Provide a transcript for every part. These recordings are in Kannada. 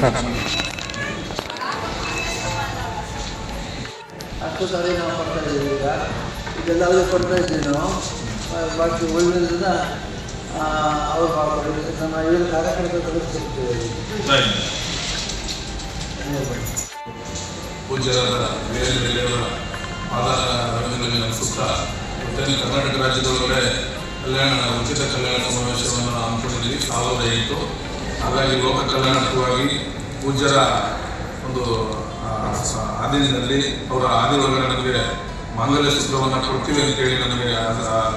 ಹಾಂ ಅಷ್ಟು ಸಾರಿ ನಾವು ಕೊಡ್ತಾ ಇದ್ದೀವಿ ಈಗ ಇದೆಲ್ಲ ಅವ್ರಿಗೆ ಕೊಡ್ತಾ ಇದ್ದೀವಿ ನಾವು ಬಾಕಿ ಉಳಿದಿದ್ದನ್ನ ಅವ್ರು ನಮ್ಮ ಏನು ಕಾರ್ಯಕರ್ತರು ಕಳಿಸ್ಕೊಡ್ತೀವಿ ಪೂಜ್ಯರಾದ ವೀರೇಂದ್ರ ಪಾದ ರವೀಂದ್ರನ ಸುತ್ತ ಕರ್ನಾಟಕ ರಾಜ್ಯದೊಳಗಡೆ ಕಲ್ಯಾಣ ಉಚಿತ ಕಲ್ಯಾಣ ಸಮಾವೇಶವನ್ನು ಹಮ್ಮಿಕೊಂಡಿದ್ದೀವಿ. ಸಾವಿರದ ಎಂಟು ಹಾಗಾಗಿ ಲೋಕ ಕಲ್ಯಾಣಕ್ಕಾಗಿ ಪೂಜ್ಯರ ಒಂದು ಆದಿನಲ್ಲಿ ಅವರ ಆದಿ ಒಳಗಡೆ ನಮಗೆ ಮಾಂಗಲ್ಯ ಸೂತ್ರವನ್ನು ಕೊಡ್ತೀವಿ ಅಂತೇಳಿ ನಮಗೆ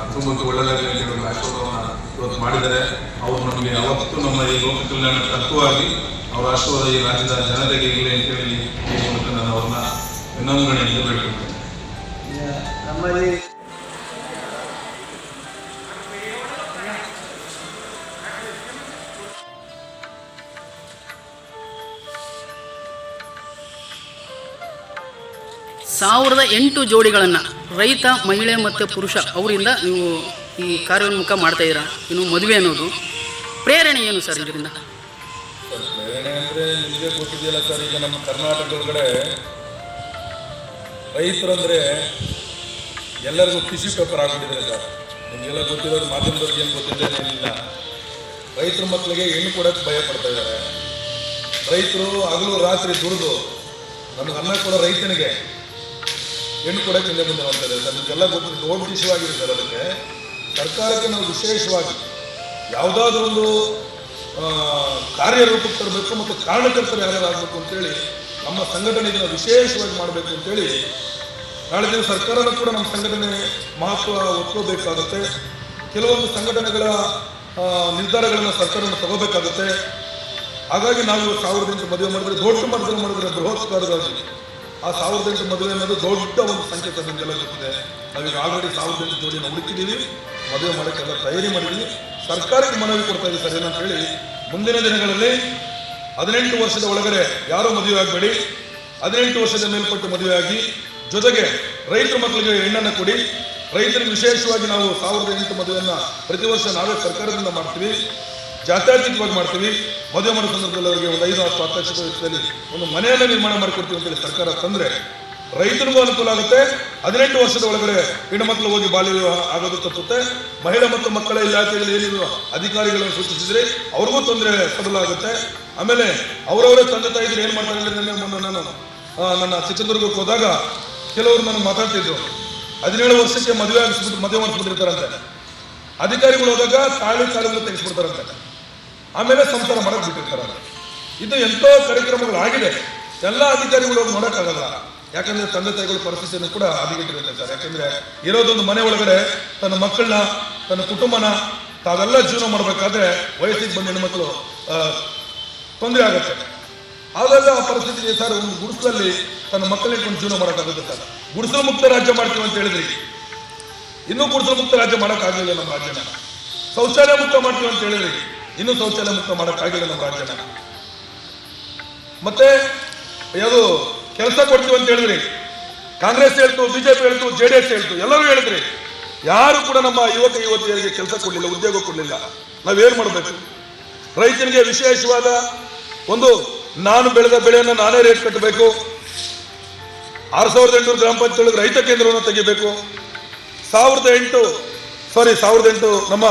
ಕುಟುಂಬಕ್ಕೆ ಒಳ್ಳೆಯದಾಗಲಿ ಅಂತೇಳಿ ಆಶೀರ್ವಾದವನ್ನು ಇವತ್ತು ಮಾಡಿದ್ದಾರೆ. ಅವರು ನಮಗೆ ಯಾವತ್ತೂ ನಮ್ಮ ಈ ಲೋಕ ಕಲ್ಯಾಣ ತತ್ವವಾಗಿ ಅವರ ಆಶೀರ್ವಾದ ಈ ರಾಜ್ಯದ ಜನತೆಗೆ ಇರಲಿ ಅಂತೇಳಿ ಈ ಮೂಲಕ ನಾನು ಅವ್ರನ್ನ ಇನ್ನೊಂದು ಬೇಡ್ಕೊಳ್ತೇನೆ ನಿಲ್ಲಬೇಕು ನಮ್ಮಲ್ಲಿ ಸಾವಿರದ ಎಂಟು ಜೋಡಿಗಳನ್ನು ರೈತ, ಮಹಿಳೆ ಮತ್ತು ಪುರುಷ ಅವರಿಂದ ನೀವು ಈ ಕಾರ್ಯೋನ್ಮುಖ ಮಾಡ್ತಾ ಇದ್ದೀರಾ? ಇನ್ನು ಮದುವೆ ಅನ್ನೋದು. ಪ್ರೇರಣೆ ಏನು ಸರ್ ಇದರಿಂದ? ನಿಮಗೆ ಗೊತ್ತಿದೆಯಲ್ಲ ಸರ್, ಈಗ ನಮ್ಮ ಕರ್ನಾಟಕದೊಳಗಡೆ ಎಲ್ಲರಿಗೂ ಕೃಷಿ ಪೇಪರ್ ಆಗ್ಬಿಟ್ಟಿದೆ ಸರ್. ನಿಮಗೆಲ್ಲ ಗೊತ್ತಿರೋದು ಮಾಧ್ಯಮದವ್ರಿಗೆ ಏನು ಗೊತ್ತಿದೆ ಏನಿಲ್ಲ. ರೈತರ ಮಕ್ಕಳಿಗೆ ಹೆಣ್ಣು ಕೊಡೋಕ್ಕೆ ಭಯ ಪಡ್ತಾ ಇದ್ದಾರೆ. ರೈತರು ಹಗಲು ರಾತ್ರಿ ದುಡಿದು ನಮ್ಗೆ ಅನ್ನ ಕೊಡೋ ರೈತನಿಗೆ ಹೆಣ್ಣು ಕೂಡ ಹಿಂದೆ ಮುಂದೆ ಸರ್ ಗೊತ್ತಿದೆ ದೊಡ್ಡ ವಿಷಯವಾಗಿದೆ ಸರ್ ಅದಕ್ಕೆ. ಸರ್ಕಾರಕ್ಕೆ ನಾವು ವಿಶೇಷವಾಗಿ ಯಾವುದಾದ್ರೂ ಒಂದು ಕಾರ್ಯರೂಪಕ್ಕೆ ತರಬೇಕು ಮತ್ತು ಕಾರಣಕರ್ತರು ಯಾರು ಆಗಬೇಕು ಅಂತೇಳಿ ನಮ್ಮ ಸಂಘಟನೆ ಇದನ್ನು ವಿಶೇಷವಾಗಿ ಮಾಡಬೇಕು ಅಂತೇಳಿ ನಾಳೆ ದಿನ ಸರ್ಕಾರನೂ ಕೂಡ ನಮ್ಮ ಸಂಘಟನೆ ಮಹತ್ವ ಒತ್ಕೋಬೇಕಾಗುತ್ತೆ ಕೆಲವೊಂದು ಸಂಘಟನೆಗಳ ನಿರ್ಧಾರಗಳನ್ನು ಸರ್ಕಾರವನ್ನು ತಗೋಬೇಕಾಗುತ್ತೆ. ಹಾಗಾಗಿ ನಾವು ಸಾವಿರದಿಂದ ಮದುವೆ ಮಾಡಿದ್ರೆ, ದೊಡ್ಡ ಮಟ್ಟದಲ್ಲಿ ಮಾಡಿದ್ರೆ ಬೃಹತ್ಕಾರವಾಗಿ ಆ ಸಾವಿರದ ಎಂಟು ಮದುವೆ ಅನ್ನೋದು ದೊಡ್ಡ ಒಂದು ಸಂಕೇತ ನಿಮಗೆಲ್ಲ ಗೊತ್ತಿದೆ. ನಾವೀಗ ಆಲ್ರೆಡಿ ಸಾವಿರದ ಎಂಟು ಜೋಡಿನ ಹುಡುಕಿದ್ದೀವಿ. ಮದುವೆ ಮಾಡೋಕ್ಕೆಲ್ಲ ತಯಾರಿ ಮಾಡಿದ್ದೀವಿ. ಸರ್ಕಾರಕ್ಕೆ ಮನವಿ ಕೊಡ್ತಾ ಇದ್ದೀವಿ ಸರ್, ಏನಂತ ಹೇಳಿ. ಮುಂದಿನ ದಿನಗಳಲ್ಲಿ ಹದಿನೆಂಟು ವರ್ಷದ ಒಳಗಡೆ ಯಾರೂ ಮದುವೆ ಆಗಬೇಡಿ? ಹದಿನೆಂಟು ವರ್ಷದ ಮೇಲ್ಪಟ್ಟು ಮದುವೆಯಾಗಿ ಜೊತೆಗೆ ರೈತರ ಮಕ್ಕಳಿಗೆ ಹೆಣ್ಣನ್ನು ಕೊಡಿ. ರೈತರಿಗೆ ವಿಶೇಷವಾಗಿ ನಾವು ಸಾವಿರದ ಎಂಟು ಮದುವೆಯನ್ನು ಪ್ರತಿ ವರ್ಷ ನಾವೇ ಸರ್ಕಾರದಿಂದ ಮಾಡ್ತೀವಿ. ಜಾತ್ಯತೀತವಾಗಿ ಮಾಡ್ತೀವಿ. ಮದುವೆ ಮಾಡೋ ಸಂದರ್ಭದಲ್ಲಿ ಅವರಿಗೆ ಒಂದು ಐದು ಹತ್ತು ಹತ್ತು ವೆಚ್ಚದಲ್ಲಿ ಒಂದು ಮನೆಯನ್ನು ನಿರ್ಮಾಣ ಮಾಡಿಕೊಡ್ತೀವಿ ಅಂತೇಳಿ ಸರ್ಕಾರ ತಂದರೆ ರೈತರಿಗೂ ಅನುಕೂಲ ಆಗುತ್ತೆ. ಹದಿನೆಂಟು ವರ್ಷದ ಒಳಗಡೆ ಹೆಣ್ಣು ಮಕ್ಕಳು ಹೋಗಿ ಬಾಲ್ಯ ವಿವಾಹ ಆಗೋದು ತಪ್ಪುತ್ತೆ. ಮಹಿಳೆ ಮತ್ತು ಮಕ್ಕಳ ಇಲಾಖೆಯಲ್ಲಿ ಏನಿರುವ ಅಧಿಕಾರಿಗಳನ್ನು ಸೂಚಿಸಿದ್ರೆ ಅವ್ರಿಗೂ ತೊಂದರೆ ಸಬಲ ಆಮೇಲೆ ಅವರವರೇ ತಂದೆ ತಾಯಿದ್ರು ಏನು ಮಾಡ್ತಾರೆ ನಿನ್ನೆ ಮೊನ್ನೆ ನಾನು ನನ್ನ ಚಿತ್ರದುರ್ಗಕ್ಕೆ ಹೋದಾಗ ಕೆಲವರು ನಾನು ಮಾತಾಡ್ತಿದ್ರು. ಹದಿನೇಳು ವರ್ಷಕ್ಕೆ ಮದುವೆ ಆಗಿಸ್ಬಿಟ್ಟು ಮದುವೆ ಮಾಡಿಸ್ಬಿಟ್ಟಿರ್ತಾರಂತೆ. ಅಧಿಕಾರಿಗಳು ಹೋದಾಗ ತಾಳಿ ತಾಳಿಗಳು ತೆಗೆಸ್ಬಿಡ್ತಾರಂತೆ. ಆಮೇಲೆ ಸಂಸಾರ ಮಾಡಕ್ ಬಿಟ್ಟಿರ್ತಾರ. ಇದು ಎಂತೋ ಕಾರ್ಯಕ್ರಮಗಳು ಆಗಿದೆ ಎಲ್ಲ ಅಧಿಕಾರಿಗಳು ಹೋಗಿ ನೋಡಕ್ಕಾಗಲ್ಲ. ಯಾಕಂದ್ರೆ ತಂದೆ ತಾಯಿಗಳ ಪರಿಸ್ಥಿತಿಯನ್ನು ಕೂಡ ಹದಿಗೆಟ್ಟಿರುತ್ತೆ ಸರ್. ಯಾಕಂದ್ರೆ ಇರೋದೊಂದು ಮನೆ ಒಳಗಡೆ ತನ್ನ ಮಕ್ಕಳನ್ನ, ತನ್ನ ಕುಟುಂಬನ ತಾವೆಲ್ಲ ಜೀವನ ಮಾಡಬೇಕಾದ್ರೆ ವಯಸ್ಸಿಗೆ ಬಂದ ಹೆಣ್ಮಕ್ಳು ತೊಂದರೆ ಆಗುತ್ತೆ. ಆದಾಗ ಆ ಪರಿಸ್ಥಿತಿ ಸರ್ ಒಂದು ಗುಡಿಸಲಲ್ಲಿ ತನ್ನ ಮಕ್ಕಳಿಟ್ಕೊಂಡು ಜೀವನ ಮಾಡೋಕ್ಕಾಗುತ್ತೆ ಸರ್. ಗುಡಿಸಲು ಮುಕ್ತ ರಾಜ್ಯ ಮಾಡ್ತೀವಿ ಅಂತ ಹೇಳಿದ್ರಿ. ಇನ್ನೂ ಗುಡಿಸಲು ಮುಕ್ತ ರಾಜ್ಯ ಮಾಡೋಕ್ಕಾಗಲಿಲ್ಲ ನಮ್ಮ ರಾಜ್ಯನ. ಶೌಚಾಲಯ ಮುಕ್ತ ಮಾಡ್ತೀವಿ ಅಂತ ಹೇಳಿದ್ರಿ. ಇನ್ನೂ ಶೌಚಾಲಯ ಮುಕ್ತ ಮಾಡೋಕ್ಕಾಗಿಲ್ಲ ನಮ್ಮ ರಾಜ್ಯನ. ಮತ್ತೆ ಯಾವುದು ಕೆಲಸ ಕೊಡ್ತೀವಿ ಅಂತ ಹೇಳಿದ್ರಿ. ಕಾಂಗ್ರೆಸ್ ಹೇಳ್ತು, ಬಿಜೆಪಿ ಹೇಳ್ತು, ಜೆ ಡಿ ಎಸ್ ಹೇಳ್ತು, ಎಲ್ಲರೂ ಹೇಳಿದ್ರಿ. ಯಾರು ಕೂಡ ನಮ್ಮ ಯುವಕ, ಯುವತಿಯರಿಗೆ ಕೆಲಸ ಕೊಡಲಿಲ್ಲ, ಉದ್ಯೋಗ ಕೊಡಲಿಲ್ಲ. ನಾವೇನು ಮಾಡಬೇಕು? ರೈತನಿಗೆ ವಿಶೇಷವಾದ ಒಂದು ನಾನು ಬೆಳೆದ ಬೆಳೆಯನ್ನು ನಾನೇ ರೇಟ್ ಕಟ್ಟಬೇಕು. ಆರು ಸಾವಿರದ ಎಂಟುನೂರು ಗ್ರಾಮ ಪಂಚಾಯತ್ ರೈತ ಕೇಂದ್ರವನ್ನು ತೆಗಿಬೇಕು. ಸಾವಿರದ ಎಂಟು ಸಾರಿ ಸಾವಿರದ ಎಂಟು ನಮ್ಮ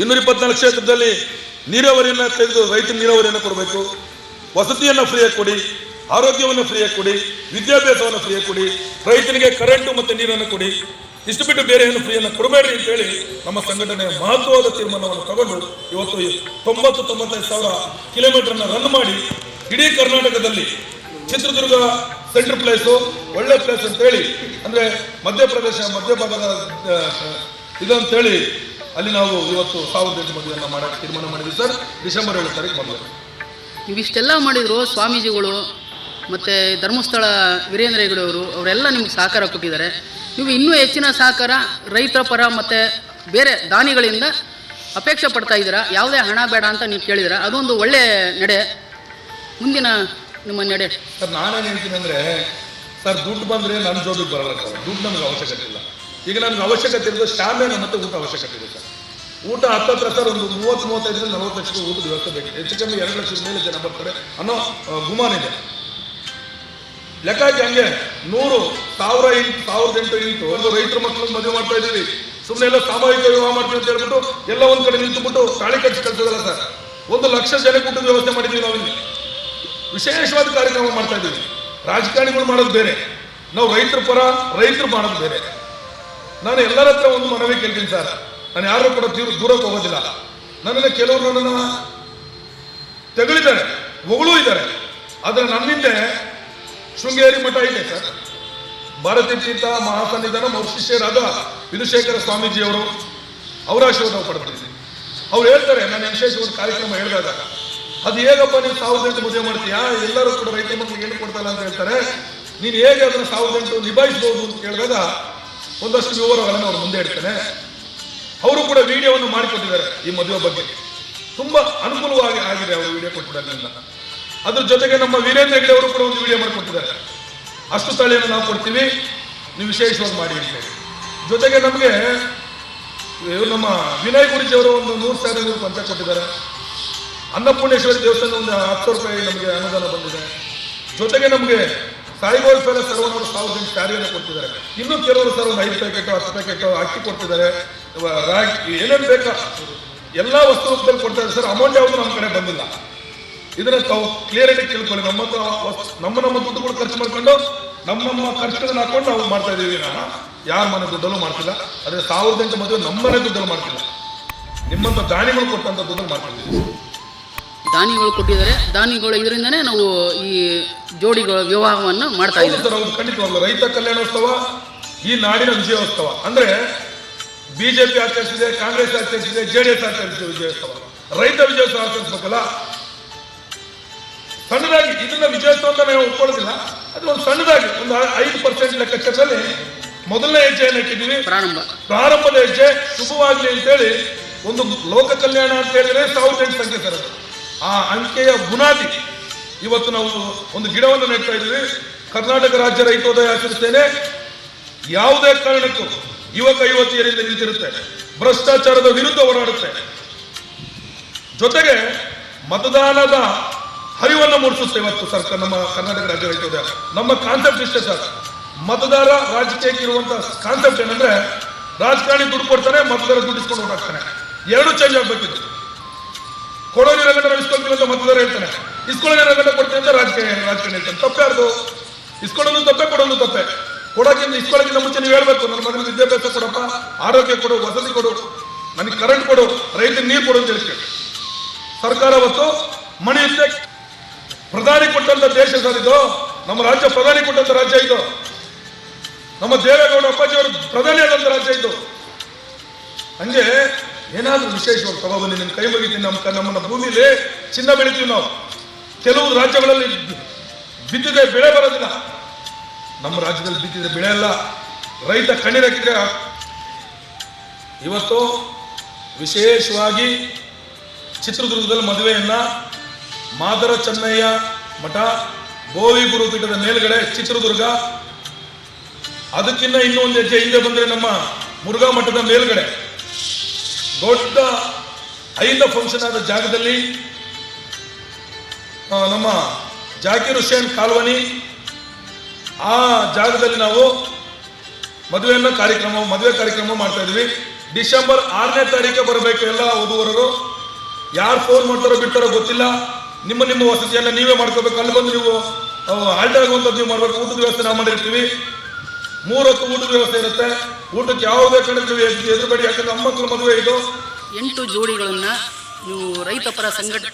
ಇನ್ನೂರ ಇಪ್ಪತ್ನಾಲ್ಕು ಕ್ಷೇತ್ರದಲ್ಲಿ ನೀರಾವರಿಯನ್ನು ತೆಗೆದು ರೈತ ನೀರಾವರಿಯನ್ನು ಕೊಡಬೇಕು. ವಸತಿಯನ್ನು ಫ್ರೀಯಾಗಿ ಕೊಡಿ, ಆರೋಗ್ಯವನ್ನು ಫ್ರೀಯಾಗಿ ಕೊಡಿ, ವಿದ್ಯಾಭ್ಯಾಸವನ್ನು ಫ್ರೀಯಾಗಿ ಕೊಡಿ ರೈತನಿಗೆ ಕರೆಂಟು ಮತ್ತು ನೀರನ್ನು ಕೊಡಿ. ಇಷ್ಟು ಬಿಟ್ಟು ಬೇರೆ ಏನು ಫ್ರೀಯನ್ನು ಕೊಡಬೇಡಿ ಅಂತೇಳಿ ನಮ್ಮ ಸಂಘಟನೆ ಮಹತ್ವವಾದ ತೀರ್ಮಾನವನ್ನು ತಗೊಂಡು ಇವತ್ತು ತೊಂಬತ್ತು ತೊಂಬತ್ತೈದು ಸಾವಿರ ಕಿಲೋಮೀಟರ್ನ ರನ್ ಮಾಡಿ ಇಡೀ ಕರ್ನಾಟಕದಲ್ಲಿ ಚಿತ್ರದುರ್ಗ ಸೆಂಟ್ರ್ ಪ್ಲೇಸು ಒಳ್ಳೆ ಪ್ಲೇಸ್ ಅಂತೇಳಿ, ಅಂದರೆ ಮಧ್ಯಪ್ರದೇಶ ಮಧ್ಯಭಾಗದ ಇದಂತೇಳಿ ಅಲ್ಲಿ ನಾವು ಇವತ್ತು ಸಾವಿರದ ಎಂಟು ಮದುವೆಯನ್ನು ಮಾಡೋಕ್ಕೆ ತೀರ್ಮಾನ ಮಾಡಿದ್ವಿ ಸರ್. ಡಿಸೆಂಬರ್ ಏಳು ತಾರೀಕು ಮದುವೆ ಇವಿಷ್ಟೆಲ್ಲ ಮಾಡಿದ್ರು ಸ್ವಾಮೀಜಿಗಳು ಮತ್ತು ಧರ್ಮಸ್ಥಳ ವೀರೇಂದ್ರ ಹೆಗಡೆ ಅವರು ಅವರೆಲ್ಲ ನಿಮ್ಗೆ ಸಹಕಾರ ಕೊಟ್ಟಿದ್ದಾರೆ. ನೀವು ಇನ್ನೂ ಹೆಚ್ಚಿನ ಸಹಕಾರ ರೈತರ ಪರ ಮತ್ತು ಬೇರೆ ದಾನಿಗಳಿಂದ ಅಪೇಕ್ಷೆ ಪಡ್ತಾ ಇದ್ದೀರಾ? ಯಾವುದೇ ಹಣ ಬೇಡ ಅಂತ ನೀವು ಕೇಳಿದಿರ ಅದೊಂದು ಒಳ್ಳೆಯ ನಡೆ. ಮುಂದಿನ ನಿಮ್ಮ ನಡೆ. ಸರ್ ನಾನೇನು ಹೇಳ್ತೀನಿ ಅಂದರೆ ಸರ್ ದುಡ್ಡು ಬಂದರೆ ನನ್ನ ಜೋಬಿಗೆ ಬರಲ್ಲ ಸರ್. ದುಡ್ಡು ನಮಗೆ ಅವಶ್ಯಕತೆ ಇಲ್ಲ. ಈಗ ನನಗೆ ಅವಶ್ಯಕತೆ ಇರೋದು ಸ್ಟಾಮಿನ ಮತ್ತು ಊಟ ಅವಶ್ಯಕತೆ ಇದೆ ಸರ್. ಊಟ ಹತ್ತತ್ರ ಸರ್, ಒಂದು ಮೂವತ್ತು, ಮೂವತ್ತೈದರಿಂದ ನಲವತ್ತು ಲಕ್ಷದ ಊಟದ ವ್ಯವಸ್ಥೆ ಬೇಕು ಹೆಚ್ಚು ಕಮ್ಮಿ ಎರಡು ಲಕ್ಷದ ಮೇಲೆ ಜನ ಬರ್ತಾರೆ ಅನ್ನೋ ಗುಮಾನ ಇದೆ. ಲೆಕ್ಕಾಗಿ ಹಂಗೆ, ನೂರು ಸಾವಿರ ಇಂಟು ಸಾವಿರದ ಎಂಟು ಇಂಟು ಒಂದು ರೈತರ ಮಕ್ಕಳು ಮದುವೆ ಮಾಡ್ತಾ ಇದ್ದೀವಿ. ಸುಮ್ಮನೆ ಎಲ್ಲ ಸಾಮೂಹಿಕ ವಿವಾಹ ಮಾಡ್ತೀವಿ ಅಂತ ಹೇಳ್ಬಿಟ್ಟು ಎಲ್ಲ ಒಂದ್ ಕಡೆ ನಿಂತುಬಿಟ್ಟು ತಾಳಿ ಕಟ್ಟಿ ಕಳ್ಸೋದಲ್ಲ ಸರ್. ಒಂದು ಲಕ್ಷ ಜನಕ್ಕೆ ಊಟದ ವ್ಯವಸ್ಥೆ ಮಾಡಿದ್ದೀವಿ ಇಲ್ಲಿ ವಿಶೇಷವಾದ ಕಾರ್ಯಕ್ರಮ ಮಾಡ್ತಾ ಇದ್ದೀವಿ. ರಾಜಕಾರಣಿಗಳು ಮಾಡೋದು ಬೇರೆ. ನಾವು ರೈತರ ಪರ, ರೈತರು ಮಾಡೋದು ಬೇರೆ. ನಾನು ಎಲ್ಲರ ಹತ್ರ ಒಂದು ಮನವಿ ಕೇಳ್ತೀನಿ ಸರ್. ನಾನು ಯಾರು ಕೂಡ ದೂರ ದೂರಕ್ಕೆ ಹೋಗೋದಿಲ್ಲ. ನನ್ನನ್ನು ಕೆಲವರು ನನ್ನ ತೆಗಳಿದ್ದಾರೆ, ಹೊಗಳೂ ಇದ್ದಾರೆ. ಆದರೆ ನನ್ನಿಂದೆ ಶೃಂಗೇರಿ ಮಠ ಇದೆ ಸರ್. ಭಾರತೀಯ ತೀರ್ಥ ಮಹಾಸನ್ನಿಧಾನ ಮೌಷಿಷ್ಯರಾದ ವಿಧುಶೇಖರ ಸ್ವಾಮೀಜಿಯವರು ಅವರ ಆಶೀರ್ವಾದ ಪಡ್ತೀನಿ ಅವ್ರು ಹೇಳ್ತಾರೆ, ನಾನು ವಿಶೇಷ ಒಂದು ಕಾರ್ಯಕ್ರಮ ಹೇಳಿದಾಗ, ಅದು ಹೇಗಪ್ಪ ನೀವು ಸಾವಿರದ ಎಂಟು ಮದುವೆ ಮಾಡ್ತೀಯಾ? ಎಲ್ಲರೂ ಕೂಡ ರೈತ ಮಕ್ಕಳಿಗೆ ಏನು ಕೊಡ್ತಾರೆ ಅಂತ ಹೇಳ್ತಾರೆ. ನೀನು ಹೇಗೆ ಅದನ್ನು ಸಾವಿರದ ಎಂಟು ನಿಭಾಯಿಸ್ಬೋದು ಅಂತ ಕೇಳಿದಾಗ ಒಂದಷ್ಟು ವಿವರಗಳನ್ನು ಅವರು ಮುಂದೆ ಇಡ್ತೇನೆ. ಅವರು ಕೂಡ ವಿಡಿಯೋವನ್ನು ಮಾಡಿಕೊಟ್ಟಿದ್ದಾರೆ ಈ ಮದುವೆ ಬಗ್ಗೆ. ತುಂಬಾ ಅನುಕೂಲವಾಗಿ ಆಗಿದೆ ಅವರು ವಿಡಿಯೋ ಕೊಟ್ಟಿರೋದ್ರಿಂದ. ಅದ್ರ ಜೊತೆಗೆ ನಮ್ಮ ವೀರೇಂದ್ರ ಹೆಗ್ಡೆ ಅವರು ಕೂಡ ಒಂದು ವಿಡಿಯೋ ಮಾಡಿಕೊಟ್ಟಿದ್ದಾರೆ. ಅಷ್ಟು ಸ್ಥಳೀಯನ್ನು ನಾವು ಕೊಡ್ತೀವಿ. ನೀವು ವಿಶೇಷವಾಗಿ ಮಾಡಿ ಜೊತೆಗೆ ನಮಗೆ ನಮ್ಮ ವಿನಯ್ ಗುರುಜಿ ಅವರು ಒಂದು ನೂರು ಸಾವಿರ ನೂರು ಪಂಚ ಕೊಟ್ಟಿದ್ದಾರೆ. ಅನ್ನಪೂರ್ಣೇಶ್ವರಿ ದೇವಸ್ಥಾನ ಒಂದು ಹತ್ತು ರೂಪಾಯಿ ನಮಗೆ ಅನುದಾನ ಬಂದಿದೆ. ಜೊತೆಗೆ ನಮಗೆ ಸಾಯಿಗೋಲ್ ಫೆಲ ಸರ್ವನವರು ಸಾವಿರದ ಎಂಟು ಸ್ಯಾರಿಯನ್ನು ಕೊಡ್ತಿದ್ದಾರೆ. ಇನ್ನು ಕೆಲವರು ಸರ್ ಒಂದು ಐದು ಪ್ಯಾಕೆಟ್ ಹತ್ತು ಪ್ಯಾಕೆಟ್ ಅಕ್ಕಿ ಕೊಡ್ತಿದ್ದಾರೆ. ರಾಗಿ, ಏನೇನು ಬೇಕಾ? ಎಲ್ಲ ವಸ್ತು ರೂಪದಲ್ಲಿ ಕೊಡ್ತಾರೆ ಸರ್ ಅಮೌಂಟ್ ಯಾವುದು ನಮ್ಮ ಕಡೆ ಬಂದಿಲ್ಲ. ಇದನ್ನ ತಾವು ಕ್ಲಿಯರ್ ಆಗಿ ತಿಳ್ಕೊಳ್ಳಿ. ನಮ್ಮ ನಮ್ಮ ನಮ್ಮ ಕೂಡ ಖರ್ಚು ಮಾಡ್ಕೊಂಡು, ನಮ್ಮ ನಮ್ಮ ಖರ್ಚುಗಳನ್ನ ಹಾಕೊಂಡು ನಾವು ಮಾಡ್ತಾ ಇದ್ದೀವಿ ನಾನು ಯಾರ ಮನೆ ದುಡ್ಡಲ್ಲೂ ಮಾಡ್ತಿಲ್ಲ. ಅದೇ ಸಾವಿರದ ಎಂಟು ಮದುವೆ ನಮ್ಮನೆ ದುಡ್ಡಲ್ಲಿ ಮಾಡ್ತಿಲ್ಲ. ನಿಮ್ಮಂತ ದಾನಿಗಳು ಕೊಟ್ಟಂತ ದುಡ್ಡಲ್ಲಿ ಮಾಡ್ತಿದ್ದೀವಿ. ದಾನಿಗಳು ಕೊಟ್ಟಿದ್ದಾರೆ. ದಾನಿಗಳು ಇದರಿಂದನೇ ನಾವು ಈ ಜೋಡಿಗಳ ವಿವಾಹವನ್ನು ಮಾಡ್ತಾ ಹೌದು ಇದ್ದೀವಿ. ಸರ್ ಹೌದು ಖಂಡಿತವಾಗ್ಲು ರೈತ ಕಲ್ಯಾಣೋತ್ಸವ ಈ ನಾಡಿನ ವಿಜಯೋತ್ಸವ. ಅಂದ್ರೆ ಬಿಜೆಪಿ ಆಚರಿಸಿದೆ ಕಾಂಗ್ರೆಸ್ ಆಚರಿಸಿದೆ ಜೆಡಿಎಸ್ ಆಚರಿಸಿದೆ ವಿಜಯೋತ್ಸವ. ರೈತ ವಿಜಯೋತ್ಸವ ಆಚರಿಸ್ಬೇಕಲ್ಲ? ಸಣ್ಣದಾಗಿ ಇದನ್ನ ವಿಜಯೋತ್ಸವ ಅಂತ ನಾವು ಒಪ್ಕೊಳ್ಳೋದಿಲ್ಲ. ಅದು ಒಂದು ಸಣ್ಣದಾಗಿ ಒಂದು ಐದು ಪರ್ಸೆಂಟ್ ಲೆಕ್ಕಾಚಾರದಲ್ಲಿ ಮೊದಲನೇ ಹೆಜ್ಜೆಯನ್ನು ಇಟ್ಟಿದ್ದೀವಿ. ಪ್ರಾರಂಭ. ಪ್ರಾರಂಭದ ಹೆಜ್ಜೆ ಶುಭವಾಗಲಿ ಅಂತೇಳಿ ಒಂದು ಲೋಕ ಕಲ್ಯಾಣ ಅಂತ ಹೇಳಿದ್ರೆ ಸಾವಿರದ ಎಂಟು ಸಂಖ್ಯೆ ಸರ್ ಅದು. ಆ ಅಂಕೆಯ ಬುನಾದಿ ಇವತ್ತು ನಾವು ಒಂದು ಗಿಡವನ್ನು ನೆಡ್ತಾ ಇದ್ದೀವಿ. ಕರ್ನಾಟಕ ರಾಜ್ಯ ರೈತೋದಯ ಆಚರಿಸ್ತೇನೆ. ಯಾವುದೇ ಕಾರಣಕ್ಕೂ ಯುವಕ, ಯುವತಿಯರಿಂದ ನಿಂತಿರುತ್ತೆ. ಭ್ರಷ್ಟಾಚಾರದ ವಿರುದ್ಧ ಹೋರಾಡುತ್ತೆ. ಜೊತೆಗೆ ಮತದಾನದ ಹರಿವನ್ನು ಮೂಡಿಸುತ್ತೆ ಇವತ್ತು ಸರ್ಕಾರ, ನಮ್ಮ ಕರ್ನಾಟಕ ರಾಜ್ಯ ರೈತೋದಯ. ನಮ್ಮ ಕಾನ್ಸೆಪ್ಟ್ ಇಷ್ಟೇ ಸರ್. ಮತದಾರ ರಾಜಕೀಯಕ್ಕೆ ಇರುವಂತಹ ಕಾನ್ಸೆಪ್ಟ್ ಏನಂದ್ರೆ ರಾಜಕಾರಣಿ ದುಡ್ಡು ಕೊಡ್ತಾನೆ, ಮತದಾರ ದುಡ್ಡಿಸ್ಕೊಂಡು ಓಡಾಡ್ತಾನೆ. ಎರಡು ಚೇಂಜ್ ಆಗ್ಬೇಕಿತ್ತು. ಕೊಡೋದಿರ ಗಂಟೆ ಇಸ್ಕೊಳ್ತೀವಿ ಅಂತ ಮತದಾರ ಹೇಳ್ತಾನೆ ಇಸ್ಕೊಳ್ಳೋದಿರ ಗಂಟೆ ಕೊಡ್ತೀನಿ ಅಂತ ರಾಜಕೀಯ ರಾಜಕಾರಣಿ ಹೇಳ್ತಾನೆ ಅದು. ಇಸ್ಕೊಳ್ಳೋದು ತಪ್ಪೆ, ಕೊಡೋದು ತಪ್ಪೆ. ಕೊಡೋಕ್ಕಿಂತ ಇಸ್ಕೊಳ್ಳೋಕ್ಕಿಂತ ಮುಂಚೆ ನೀವು ಹೇಳ್ಬೇಕು. ನನ್ನ ಮಗನಿಗೆ ವಿದ್ಯಾಭ್ಯಾಸ ಕೊಡಪ್ಪ, ಆರೋಗ್ಯ ಕೊಡು, ವಸತಿ ಕೊಡು, ನನಗೆ ಕರೆಂಟ್ ಕೊಡು, ರೈತರಿಗೆ ನೀರು ಕೊಡು ಅಂತ ಹೇಳ್ತೇವೆ. ಸರ್ಕಾರ ಅವತ್ತು ಮಣಿಯುತ್ತೆ ಪ್ರಧಾನಿ ಕೊಟ್ಟಂತ ದೇಶ ಸರ್ ಇದು. ನಮ್ಮ ರಾಜ್ಯ ಪ್ರಧಾನಿ ಕೊಟ್ಟಂತ ರಾಜ್ಯ ಇದು. ನಮ್ಮ ದೇವೇಗೌಡ ಅಪ್ಪಾಜಿ ಅವರು ಪ್ರಧಾನಿ ಆದಂತ ರಾಜ್ಯ ಇದು. ಹಂಗೆ ಏನಾದ್ರೂ ವಿಶೇಷವಾಗಿ ತಗೊಬನ್ನಿ ನಿಮ್ಮ ಕೈ ಮುಗಿತೀನಿ ನಮ್ಮ ನಮ್ಮನ್ನ ಭೂಮಿಲಿ ಚಿನ್ನ ಬೆಳಿತೀವಿ ನಾವು. ಕೆಲವು ರಾಜ್ಯಗಳಲ್ಲಿ ಬಿದ್ದಿದೆ, ಬೆಳೆ ಬರೋದಿಲ್ಲ. ನಮ್ಮ ರಾಜ್ಯದಲ್ಲಿ ಬಿದ್ದಿದೆ, ಬೆಳೆ ಅಲ್ಲ. ರೈತ ಕಣ್ಣೀರಕ್ಕಿದ್ರೆ ಇವತ್ತು ವಿಶೇಷವಾಗಿ ಚಿತ್ರದುರ್ಗದಲ್ಲಿ ಮದುವೆಯನ್ನ ಮಾದರ ಚೆನ್ನಯ್ಯ ಮಠ, ಗೋವಿ ಗುರುಪೀಠದ ಮೇಲ್ಗಡೆ ಚಿತ್ರದುರ್ಗ ಅದಕ್ಕಿಂತ ಇನ್ನೂ ಒಂದು ಹೆಜ್ಜೆ ಹಿಂದೆ ಬಂದರೆ ನಮ್ಮ ಮುರುಘಾ ಮಠದ ಮೇಲ್ಗಡೆ. ದೊಡ್ಡ ಐದ ಫಂಕ್ಷನ್ ಆದ ಜಾಗದಲ್ಲಿ ನಮ್ಮ ಜಾಕಿರ್ ಹುಸೇನ್ ಕಾಲ್ವನಿ, ಆ ಜಾಗದಲ್ಲಿ ನಾವು ಮದುವೆಯನ್ನು ಕಾರ್ಯಕ್ರಮ, ಮದುವೆ ಕಾರ್ಯಕ್ರಮ ಮಾಡ್ತಾ ಇದೀವಿ. ಡಿಸೆಂಬರ್ ಆರನೇ ತಾರೀಕೆ ಬರಬೇಕು ಎಲ್ಲ ಓದುವರರು. ಯಾರು ಫೋನ್ ಮಾಡ್ತಾರೋ ಬಿಟ್ಟಾರೋ ಗೊತ್ತಿಲ್ಲ. ನಿಮ್ಮ ನಿಮ್ಮ ವಸತಿಯನ್ನ ನೀವೇ ಮಾಡ್ಕೋಬೇಕು. ಅಲ್ಲಿ ಬಂದು ನೀವು ಆಲ್ಟರ್ ಆಗುವಂಥದ್ದು ನೀವು ಮಾಡಬೇಕು. ಊಟದ ವ್ಯವಸ್ಥೆ ನಾವು ಮಾಡಿರ್ತೀವಿ. ಮೂರೊತ್ತು ಊಟದ ವ್ಯವಸ್ಥೆ ಇರುತ್ತೆ. ಊಟಕ್ಕೆ ಯಾವುದೇ ಕಡೆ ನೀವು ಎದ್- ಎದುರುಬೇಡಿ ಯಾಕಂದ್ರೆ ನಮ್ಮ ಮದುವೆ ಇದು. ಎಂಟು ಜೋಡಿಗಳನ್ನು ನೀವು ರೈತ ಪರ ಸಂಘಟ